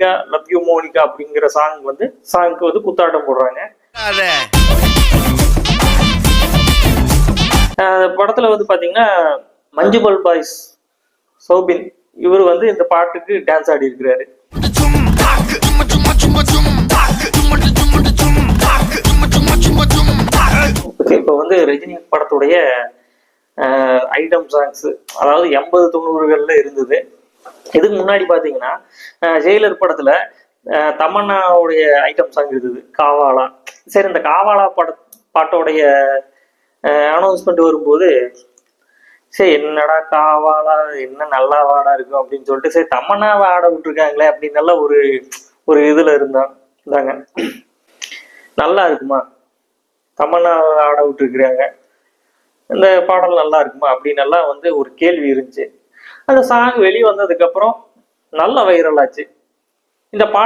Monica love you Monica அப்படிங்கிற song வந்து சாங்க்கு வந்து குத்தாட்டம் போடுறாங்க. படத்துல வந்து பாத்தீங்கன்னா மஞ்சுமல் பாய்ஸ் சோபின் இவர் வந்து இந்த பாட்டுக்கு டான்ஸ் ஆடி இருக்கிறாரு. இப்போ வந்து ரஜினி படத்துடைய ஐட்டம் சாங்ஸ் அதாவது எண்பது தொண்ணூறுகள்ல இருந்தது. இதுக்கு முன்னாடி பாத்தீங்கன்னா அஹ் ஜெயிலர் படத்துல தமன்னாவுடைய ஐட்டம் சாங் இருந்தது காவாலா. சரி இந்த காவாலா பட பாட்டோடைய அனௌன்ஸ்மெண்ட் வரும்போது சரி என்னடா காவாலா என்ன நல்லா வாடா இருக்கும் அப்படின்னு சொல்லிட்டு சரி தமன்னாவை ஆட விட்டுருக்காங்களே அப்படின்னு எல்லாம் ஒரு ஒரு இதுல இருந்தான் இருந்தாங்க நல்லா இருக்குமா? தமன்னா ஆட விட்டுருக்குறாங்க. இந்த பாடல் நல்லா இருக்குமா? அப்படின்னு எல்லாம் வந்து ஒரு கேள்வி இருந்துச்சு. அந்த சாங் வெளியே வந்ததுக்கு அப்புறம் நல்ல வைரல் ஆச்சு. இந்த பா